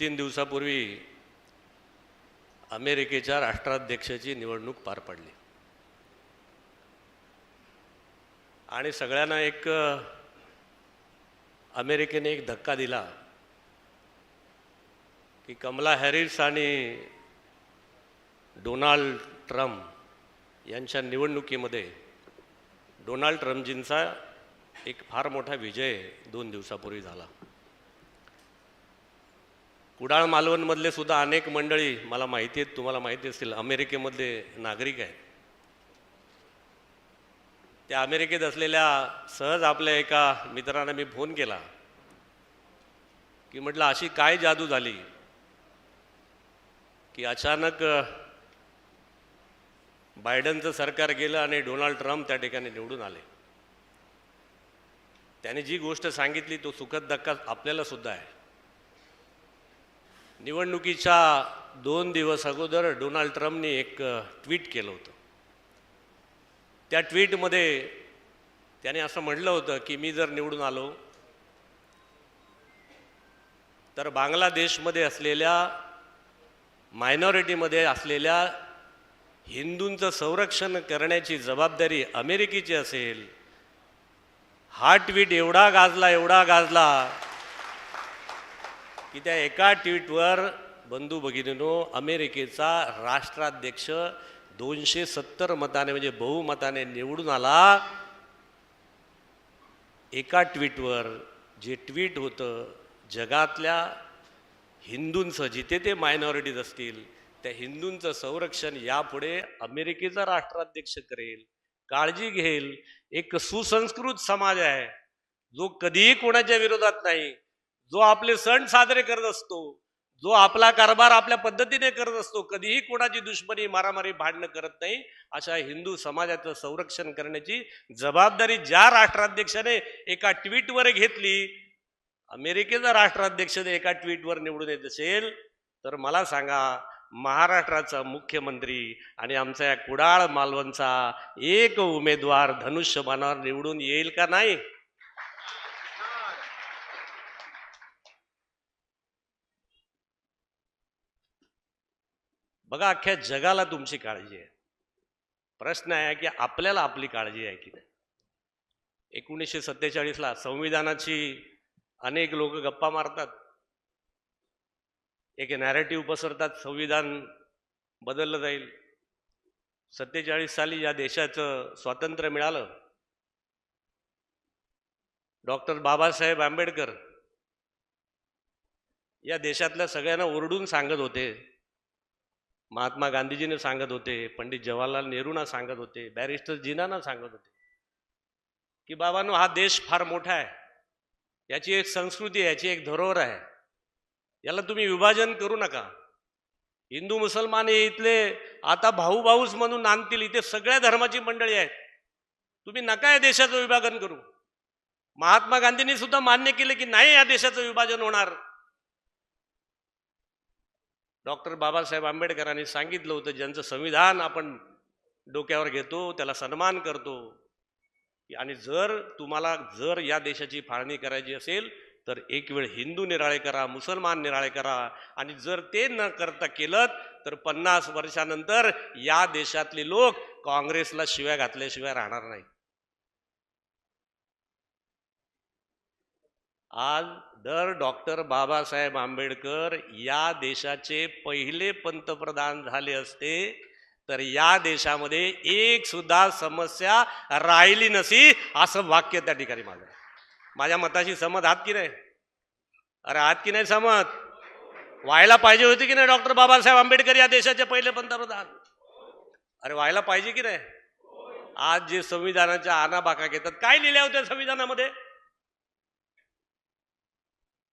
तीन दिवसापूर्वी अमेरिकेच्या राष्ट्राध्यक्षाची निवडणूक पार पडली. आणि सगळ्यांना एक अमेरिकेने एक धक्का दिला की कमला हॅरिस आणि डोनाल्ड ट्रम्प यांच्या निवडणुकीमध्ये डोनाल्ड ट्रम्पजींचा एक फार मोठा विजय दोन दिवसापूर्वी झाला. कुडाळ मालवणमधले सुद्धा अनेक मंडळी मला माहिती आहेत तुम्हाला माहिती असतील अमेरिकेमधले नागरिक आहेत. त्या अमेरिकेत असलेल्या सहज आपल्या एका मित्रांना मी फोन केला की म्हटलं अशी काय जादू झाली की अचानक बायडनचं सरकार गेलं आणि डोनाल्ड ट्रम्प त्या ठिकाणी निवडून आले? त्याने जी गोष्ट सांगितली तो सुखद धक्का आपल्याला सुद्धा आहे. निवडणुकीच्या दोन दिवस अगोदर डोनाल्ड ट्रम्पनी एक ट्विट केलं होतं. त्या ट्विटमध्ये त्याने असं म्हटलं होतं की मी जर निवडून आलो तर बांगलादेशमध्ये असलेल्या मायनॉरिटीमध्ये असलेल्या हिंदूंचं संरक्षण करण्याची जबाबदारी अमेरिकेची असेल हा ट्विट एवढा गाजला एवढा गाजला की त्या एका ट्विटवर बंधू भगिनीनो अमेरिकेचा राष्ट्राध्यक्ष दोनशे सत्तर मताने म्हणजे बहुमताने निवडून आला. एका ट्विटवर जे ट्विट होतं जगातल्या हिंदूंचं जिथे ते मायनॉरिटीज असतील त्या हिंदूंचं संरक्षण यापुढे अमेरिकेचा राष्ट्राध्यक्ष करेल. काळजी घेईल. एक सुसंस्कृत समाज आहे. जो कधीही कोणाच्या विरोधात नाही. जो आपले सण साजरे करत असतो जो आपला कारभार आपल्या पद्धतीने करत असतो कधीही कोणाची दुश्मनी मारामारी भांडणं करत नाही. अशा हिंदू समाजाचं संरक्षण करण्याची जबाबदारी ज्या राष्ट्राध्यक्षाने एका ट्विटवर घेतली अमेरिकेचा राष्ट्राध्यक्षने एका ट्विटवर निवडून येत असेल तर मला सांगा महाराष्ट्राचा मुख्यमंत्री आणि आमचा या कुडाळ मालवणचा एक उमेदवार धनुष्यबाणावर निवडून येईल का नाही? बघा अख्ख्या जगाला तुमची काळजी आहे. प्रश्न आहे की आपल्याला आपली काळजी आहे की नाही? एकोणीसशे सत्तेचाळीसला संविधानाची अनेक लोक गप्पा मारतात. एक नॅरेटिव्ह पसरतात संविधान बदललं जाईल. सत्तेचाळीस साली या देशाचं स्वातंत्र्य मिळालं. डॉक्टर बाबासाहेब आंबेडकर या देशातल्या सगळ्यांना ओरडून सांगत होते महात्मा गांधीजीने सांगत होते पंडित जवाहरलाल नेहरूंना सांगत होते बॅरिस्टर जिनाना सांगत होते की बाबांनो हा देश फार मोठा आहे. याची एक संस्कृती आहे याची एक धरोहर आहे. याला तुम्ही विभाजन करू नका. हिंदू मुसलमान हे इथले आता भाऊ भाऊच म्हणून नांदतील इथे सगळ्या धर्माची मंडळी आहेत. तुम्ही नका या देशाचं विभाजन करू. महात्मा गांधींनी सुद्धा मान्य केलं की नाही या देशाचं विभाजन होणार. डॉक्टर बाबासाहेब आंबेडकरांनी सांगितलं होतं ज्यांचं संविधान आपण डोक्यावर घेतो त्याला सन्मान करतो. आणि जर तुम्हाला जर या देशाची फाळणी करायची असेल तर एक वेळ हिंदू निराळे करा मुसलमान निराळे करा. आणि जर ते न करता केलं तर पन्नास वर्षानंतर या देशातले लोक काँग्रेसला शिव्या घातल्याशिवाय राहणार नाही आज दर डॉक्टर बाबासाहेब आंबेडकर या देशाचे पहिले पंतप्रधान झाले असते तर या देशामध्ये एक सुद्धा समस्या राहिली नसी असं वाक्य त्या ठिकाणी माझं माझ्या मताशी समत आहात की नाही? अरे आहात की नाही समत व्हायला पाहिजे होते की नाही डॉक्टर बाबासाहेब आंबेडकर या देशाचे पहिले पंतप्रधान? अरे व्हायला पाहिजे की नाही? आज जे संविधानाच्या आनाबाका घेतात काय लिहिल्या होत्या संविधानामध्ये?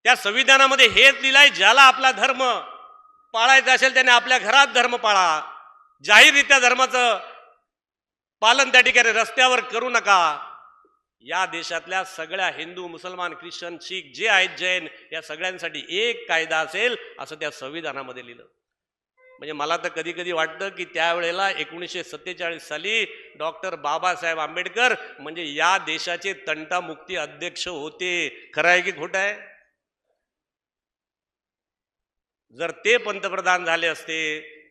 त्या संविधानामध्ये हेच लिहिलंय ज्याला आपला धर्म पाळायचा असेल त्याने आपल्या घरात धर्म पाळा. जाहीररित्या धर्माचं पालन त्या ठिकाणी रस्त्यावर करू नका. या देशातल्या सगळ्या हिंदू मुसलमान ख्रिश्चन शीख जे आहेत जैन या सगळ्यांसाठी एक कायदा असेल असं त्या संविधानामध्ये लिहिलं. म्हणजे मला तर कधी कधी वाटतं की त्यावेळेला एकोणीसशे सत्तेचाळीस साली डॉक्टर बाबासाहेब आंबेडकर म्हणजे या देशाचे तंटामुक्ती अध्यक्ष होते. खरं आहे की खोटं आहे? जर ते पंतप्रधान झाले असते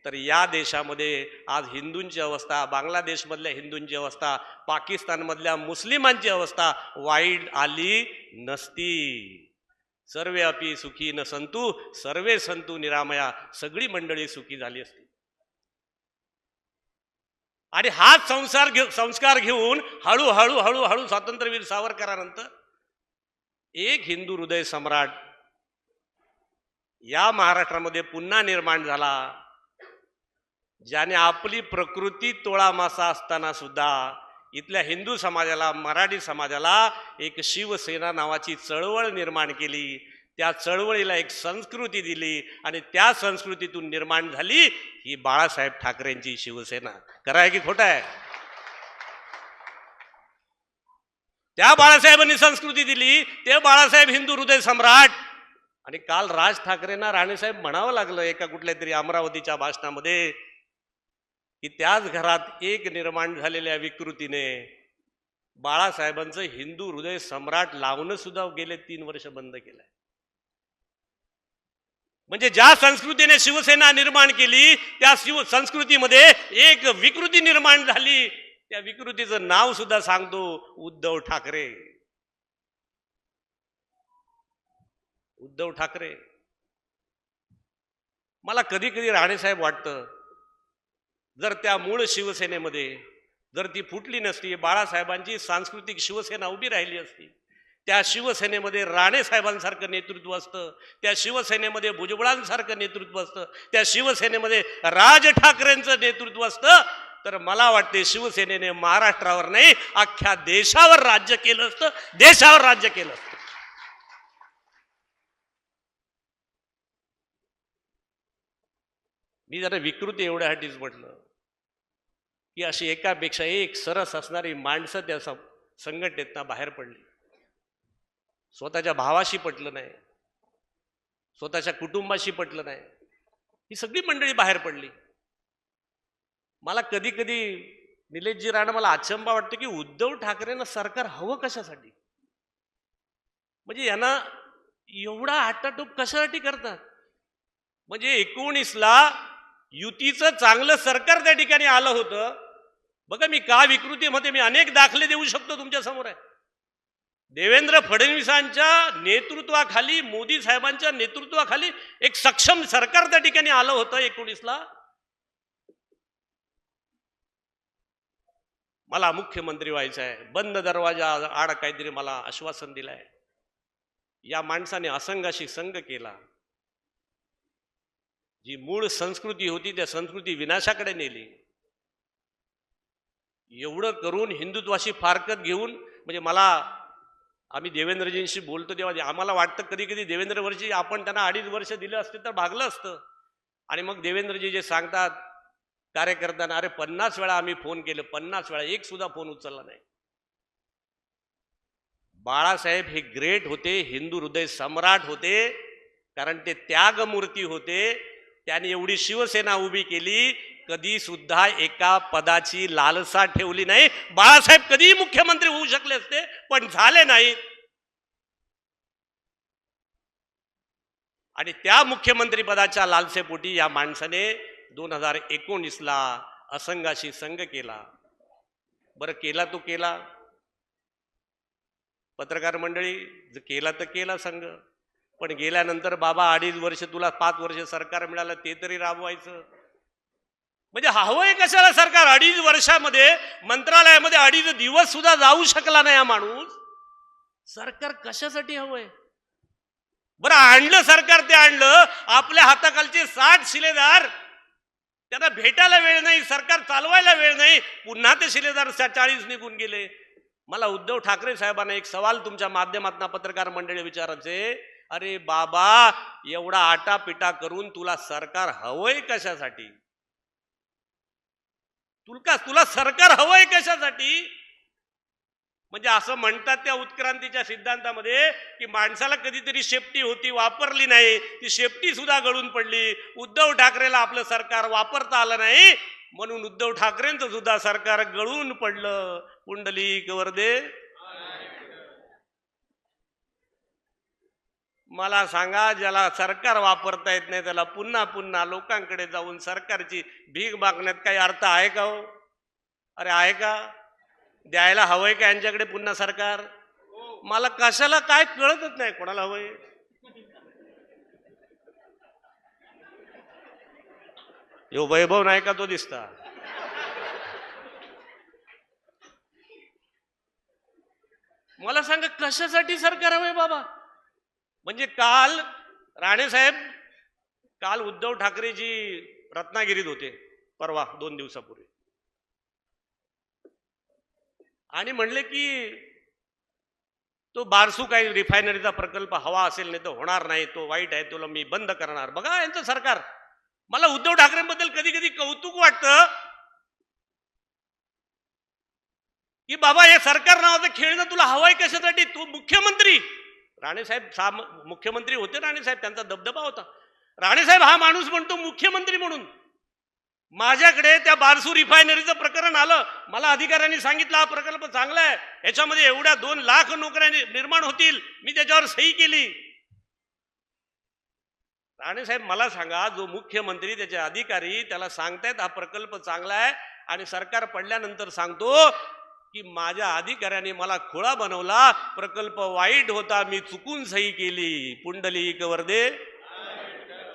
तर या देशामध्ये आज हिंदूंची अवस्था बांगलादेशमधल्या हिंदूंची अवस्था पाकिस्तानमधल्या मुस्लिमांची अवस्था वाईट आली नसती. सर्वे अपि सुखी न संतू सर्वे संतू निरामया सगळी मंडळी सुखी झाली असती. आणि हाच संसार घेऊ संस्कार घेऊन हळूहळू हळूहळू स्वातंत्र्यवीर सावरकरानंतर एक हिंदू हृदय सम्राट या महाराष्ट्रामध्ये पुन्हा निर्माण झाला. ज्याने आपली प्रकृती तोळा मासा असताना सुद्धा इथल्या हिंदू समाजाला मराठी समाजाला एक शिवसेना नावाची चळवळ निर्माण केली. त्या चळवळीला एक संस्कृती दिली आणि त्या संस्कृतीतून निर्माण झाली ही बाळासाहेब ठाकरेंची शिवसेना. खरं आहे की खोटं आहे? त्या बाळासाहेबांनी संस्कृती दिली ते बाळासाहेब हिंदू हृदय सम्राट आणि काल राज ठाकरेंना राणेसाहेब म्हणावं लागलं एका कुठल्या तरी अमरावतीच्या भाषणामध्ये की त्याच घरात एक निर्माण झालेल्या विकृतीने बाळासाहेबांचं हिंदू हृदय सम्राट लावणं सुद्धा गेले तीन वर्ष बंद केलंय. म्हणजे ज्या संस्कृतीने शिवसेना निर्माण केली त्या शिव संस्कृतीमध्ये एक विकृती निर्माण झाली. त्या विकृतीचं नाव सुद्धा सांगतो उद्धव ठाकरे. उद्धव ठाकरे. मला कधी कधी राणेसाहेब वाटतं जर त्या मूळ शिवसेनेमध्ये जर ती फुटली नसती बाळासाहेबांची सांस्कृतिक शिवसेना उभी राहिली असती त्या शिवसेनेमध्ये राणेसाहेबांसारखं नेतृत्व असतं त्या शिवसेनेमध्ये भुजबळांसारखं नेतृत्व असतं त्या शिवसेनेमध्ये राज ठाकरेंचं नेतृत्व असतं तर मला वाटते शिवसेनेने महाराष्ट्रावर नाही अख्ख्या देशावर राज्य केलं असतं देशावर राज्य केलं असतं. मी जरा विकृती एवढ्यासाठीच म्हटलं. की अशी एकापेक्षा एक सरस असणारी माणसं त्या संघटनेतना बाहेर पडली. स्वतःच्या भावाशी पटलं नाही. स्वतःच्या कुटुंबाशी पटलं नाही. ही सगळी मंडळी बाहेर पडली. मला कधी कधी निलेशजी राणा मला अचंबा वाटतं की उद्धव ठाकरेंना सरकार हवं कशासाठी? म्हणजे यांना एवढा आटाटोप कशासाठी करतात? म्हणजे एकोणीसला युतीचं चांगलं सरकार त्या ठिकाणी आलं होतं. बघा मी का विकृतीमध्ये मी अनेक दाखले देऊ शकतो तुमच्यासमोर आहे. देवेंद्र फडणवीसांच्या नेतृत्वाखाली मोदी साहेबांच्या नेतृत्वाखाली एक सक्षम सरकार त्या ठिकाणी आलं होतं एकोणीसला. मला मुख्यमंत्री व्हायचं आहे. बंद दरवाजा आड काहीतरी मला आश्वासन दिलंय. या माणसाने असंघाशी संघ केला. जी मूळ संस्कृती होती त्या संस्कृती विनाशाकडे नेली. एवढं करून हिंदुत्वाशी फारकत घेऊन म्हणजे मला आम्ही देवेंद्रजींशी बोलतो तेव्हा आम्हाला वाटतं कधी कधी देवेंद्रवर्षी आपण त्यांना अडीच वर्ष दिलं असते तर भागलं असतं. आणि मग देवेंद्रजी जे सांगतात कार्यकर्त्यांना अरे पन्नास वेळा आम्ही फोन केले पन्नास वेळा एक सुद्धा फोन उचलला नाही. बाळासाहेब हे ग्रेट होते हिंदू हृदय सम्राट होते कारण ते त्यागमूर्ती होते त्यांनी एवढी शिवसेना उभी केली कधी सुद्धा एका पदाची लालसा ठेवली नाही. बाळासाहेब कधीही मुख्यमंत्री होऊ शकले असते पण झाले नाही. आणि त्या मुख्यमंत्री पदाच्या लालसेपोटी या माणसाने दोन हजार एकोणीसला असंघाशी संघ केला. बरं केला तो केला. पत्रकार मंडळी जर केला तर केला संघ. पण गेल्यानंतर बाबा अडीच वर्ष तुला पाच वर्ष सरकार मिळालं ते तरी राबवायचं. म्हणजे हवंय कशाला सरकार? अडीच वर्षामध्ये मंत्रालयामध्ये अडीच दिवस सुद्धा जाऊ शकला नाही हा माणूस. सरकार कशासाठी हवंय? बरं आणलं सरकार ते आणलं. आपल्या हाताखालचे साठ शिलेदार त्यांना भेटायला वेळ नाही सरकार चालवायला वेळ नाही. पुन्हा ते शिलेदार चाळीस निघून गेले. मला उद्धव ठाकरे साहेबांना एक सवाल तुमच्या माध्यमातून पत्रकार मंडळी विचारायचे अरे बाबा एवढा आटापिटा करून तुला सरकार हवंय कशासाठी? तुला तुला सरकार हवंय कशासाठी? म्हणजे असं म्हणतात त्या उत्क्रांतीच्या सिद्धांतामध्ये की माणसाला कधीतरी शेपटी होती वापरली नाही ती शेपटी सुद्धा गळून पडली. उद्धव ठाकरेला आपलं सरकार वापरता आलं नाही म्हणून उद्धव ठाकरेंचं सुद्धा सरकार गळून पडलं. कुंडली कवरदे मला सांगा ज्याला सरकार वापरता येत नाही त्याला पुन्हा पुन्हा लोकांकडे जाऊन सरकारची भीक मागण्यात काही अर्थ आहे का हो? अरे आहे का? द्यायला हवंय का यांच्याकडे पुन्हा सरकार? मला कशाला काय कळतच नाही कोणाला हवंय. यो वैभव नाही का तो दिसता? मला सांगा कशासाठी सरकार हवंय बाबा? म्हणजे काल राणेसाहेब काल उद्धव ठाकरेजी रत्नागिरीत होते परवा दोन दिवसापूर्वी. आणि म्हणले की तो बारसू काही रिफायनरीचा प्रकल्प हवा असेल नाही तर होणार नाही तो वाईट आहे तुला मी बंद करणार. बघा यांचं सरकार. मला उद्धव ठाकरेंबद्दल कधी कधी कौतुक वाटतं की बाबा हे सरकार नावाचं खेळणं तुला हवाय कशासाठी? तू मुख्यमंत्री. राणेसाहेब सा मुख्यमंत्री होते राणेसाहेब त्यांचा दबदबा होता. राणेसाहेब हा माणूस म्हणतो मुख्यमंत्री म्हणून. माझ्याकडे त्या बारसू रिफायनरीचं प्रकरण आलं मला अधिकाऱ्यांनी सांगितलं हा प्रकल्प चांगला आहे याच्यामध्ये एवढ्या दोन लाख नोकऱ्या निर्माण होतील मी त्याच्यावर सही केली. राणेसाहेब मला सांगा जो मुख्यमंत्री त्याचे अधिकारी त्याला सांगतायत हा प्रकल्प चांगला आहे आणि सरकार पडल्यानंतर सांगतो की माझ्या अधिकाऱ्याने मला खोळा बनवला प्रकल्प वाईट होता मी चुकून सही केली. पुंडलिक वर्दे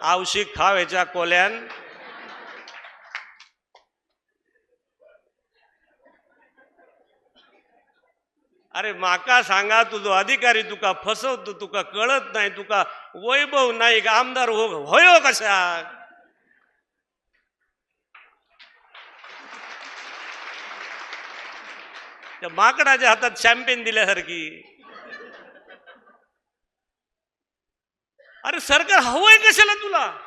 आवशिक खाव याच्या कोल्यान. अरे माका सांगा तुझो अधिकारी तुका फसवतो तुका कळत नाही तुका वैभव नाही आमदार हो होयो कशा त्या माकडाच्या हातात शॅम्पेन दिल्यासारखी. अरे सरकार हवंय कशाला तुला?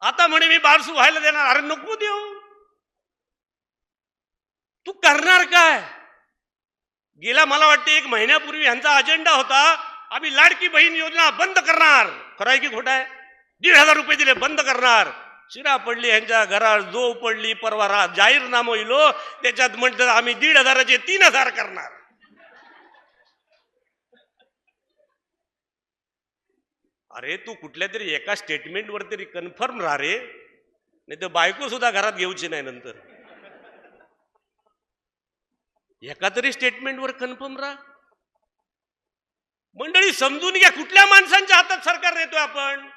आता म्हणे मी बारसू व्हायला देणार. अरे नको देऊ. तू करणार काय? गेला मला वाटते एक महिन्यापूर्वी ह्यांचा अजेंडा होता आम्ही लाडकी बहीण योजना बंद करणार. खरं आहे की खोटं आहे? दीड हजार रुपये दिले बंद करणार. शिरा पडली ह्यांच्या घरात जो पडली परवा रा जाहीरनामो इलो त्याच्यात म्हणतात आम्ही दीड हजाराचे तीन हजार करणार. अरे तू कुठल्या तरी एका स्टेटमेंटवर तरी कन्फर्म राहा रे. नाही तर बायको सुद्धा घरात घेऊची नाही नंतर. एका तरी स्टेटमेंटवर कन्फर्म राहा मंडळी समजून घ्या कुठल्या माणसांच्या हातात सरकार देतोय आपण?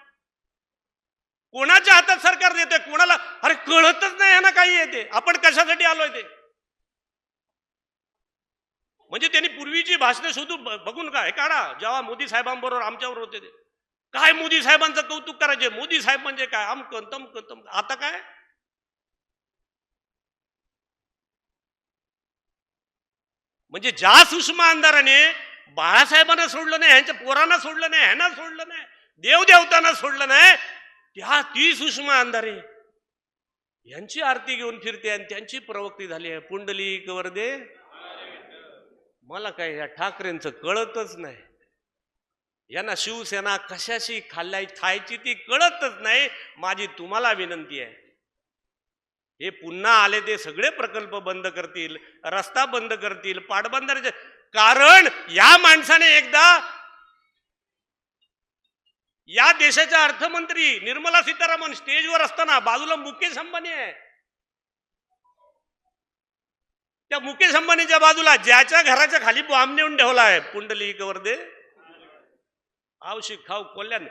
कोणाच्या हातात सरकार देतोय? कोणाला? अरे कळतच नाही ना काही येते. आपण कशासाठी आलोय ते? म्हणजे त्यांनी पूर्वीची भाषणं शोधून बघून काय? काढा. जेव्हा मोदी साहेबांबरोबर आमच्यावर होते ते. काय मोदी साहेबांचं कौतुक करायचे? मोदी साहेब म्हणजे काय? आम कंतम कंतम. आता काय? म्हणजे ज्या सुषमा आमदाराने बाळासाहेबांना सोडलं नाही ह्यांच्या पोरांना सोडलं नाही ह्यांना सोडलं नाही देवदेवतांना सोडलं नाही त्या ती सुषमा अंधारे. यांची आरती घेऊन फिरते आणि त्यांची प्रवक्ती झाली आहे. पुंडलिक वर्दे मला काय या ठाकरेंचं कळतच नाही. यांना शिवसेना कशाशी खाल्लाय खायची ती कळतच नाही. माझी तुम्हाला विनंती आहे. हे पुन्हा आले ते सगळे प्रकल्प बंद करतील रस्ता बंद करतील पाटबंधारे कारण या माणसाने एकदा या देशाच्या अर्थमंत्री निर्मला सीतारामन स्टेजवर असताना बाजूला मुकेश अंबानी आहे. त्या मुकेश अंबानीच्या बाजूला ज्याच्या घराच्या खाली बॉम्ब नेऊन ठेवला आहे पुंडली वर्दे आवशिक खाऊ कोल्यान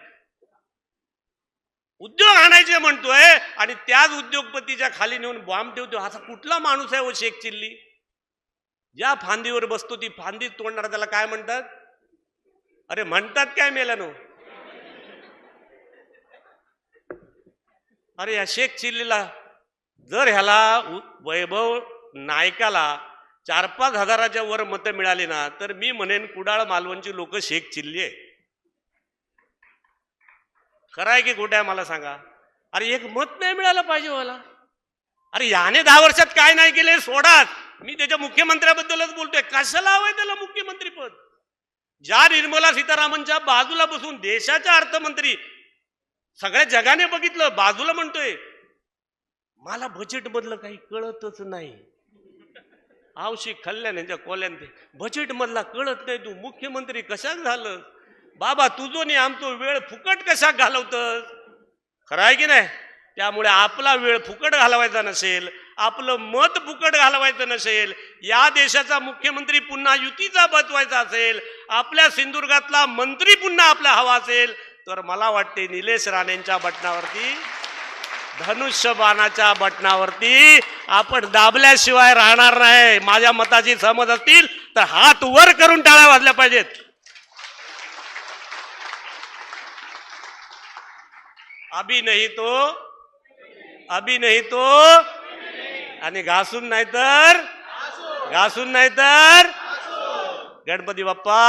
उद्योग आणायचे म्हणतोय आणि त्याच उद्योगपतीच्या खाली नेऊन बॉम्ब ठेवतो. असा कुठला माणूस आहे व शेख चिल्ली? ज्या फांदीवर बसतो ती फांदी तोडणार त्याला काय म्हणतात? अरे म्हणतात काय मेल्यानो? अरे या शेख चिल्लीला जर ह्याला उ- वैभव नायकाला चार पाच हजाराच्या वर मतं मिळाली ना तर मी म्हणेन कुडाळ मालवणची लोक शेख चिल्ली आहे खरं आहे की कुठे आहे मला सांगा? अरे एक मत नाही मिळालं पाहिजे मला अरे याने दहा वर्षात काय नाही केले सोडाच मी त्याच्या मुख्यमंत्र्याबद्दलच बोलतोय. कशाला हवंय त्याला मुख्यमंत्रीपद? ज्या निर्मला सीतारामनच्या बाजूला बसून देशाच्या अर्थमंत्री सगळ्या जगाने बघितलं बाजूला म्हणतोय मला बजेट मधलं काही कळतच नाही. आवशी खल्ल्याने त्या कोल्यान ते बजेट मधला कळत नाही तू मुख्यमंत्री कशा झालं? बाबा तुझो नाही आमचो वेळ फुकट कशा घालवतस? खरं आहे की नाही? त्यामुळे आपला वेळ फुकट घालवायचा नसेल आपलं मत फुकट घालवायचं नसेल या देशाचा मुख्यमंत्री पुन्हा युतीचा बचवायचा असेल आपल्या सिंधुदुर्गातला मंत्री पुन्हा आपला हवा असेल तर मला वाटते निलेश राणेंच्या बटनावरती धनुष्यबाणाच्या बटनावरती आपण दाबल्याशिवाय राहणार नाही. माझ्या मताची समज असतील तर हात वर करून टाळ्या वाजल्या पाहिजेत. अभी नाही तो अभी नाही तो आणि घासून नाही तर घासून नाही तर गणपती बाप्पा